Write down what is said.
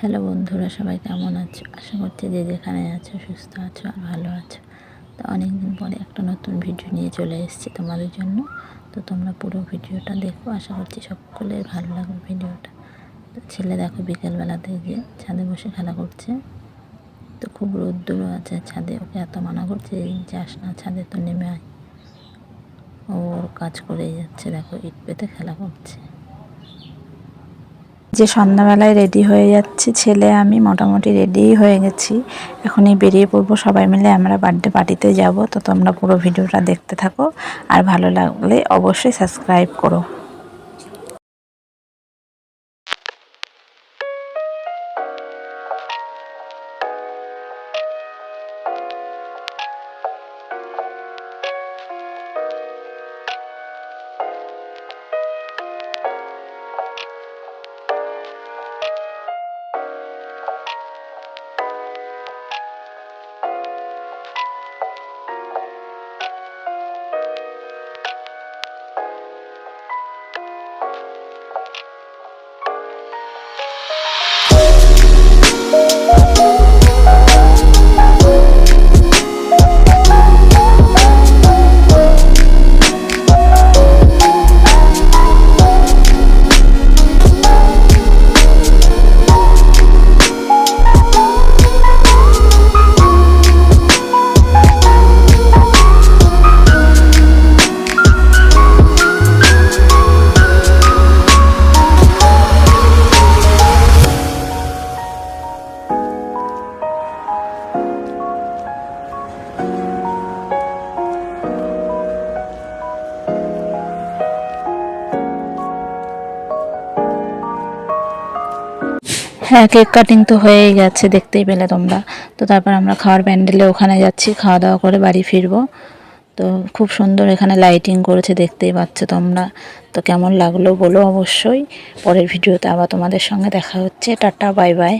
Hello বন্ধুরা, সবাই কেমন আছো? আশা করছি যে যেখানে আছো, সুস্থ আছো আর ভালো আছো। তো অনেক দিন পরে একটা নতুন ভিডিও নিয়ে চলে এসেছি তোমাদের জন্য। তো তোমরা পুরো ভিডিওটা দেখো। আশা করছি সকলের ভালো লাগবে ভিডিওটা। তো ছেলে দেখো বিকেলবেলাতে গিয়ে ছাদে বসে খেলা করছে। তো খুব রোদ্দুরও আছে ছাদে, ওকে এত মানা করছে যাস না, ছাদে তো নেমে আয়। ওর কাজ করেই যাচ্ছে, দেখো, ইট পেতে খেলা করছে। যে সন্ধ্যাবেলায় রেডি হয়ে যাচ্ছি ছেলে, আমি মোটামুটি রেডি হয়ে গেছি। এখনই বেরিয়ে পড়ব সবাই মিলে, আমরা বার্থডে পার্টিতে যাব। তো তোমরা পুরো ভিডিওটা দেখতে থাকো। আর ভালো লাগলে অবশ্যই সাবস্ক্রাইব করো। হ্যাঁ কেক কাটিং তো হয়েই গেছে, দেখতেই পেলে তোমরা। তো তারপর আমরা খাওয়ার প্যান্ডেলে ওখানে যাচ্ছি খাওয়া দাওয়া করে বাড়ি ফিরবো। তো খুব সুন্দর এখানে লাইটিং করেছে, দেখতেই পাচ্ছ তোমরা। তো কেমন লাগল বলো অবশ্যই। পরের ভিডিওতে আবার তোমাদের সঙ্গে দেখা হচ্ছে। Tata bye bye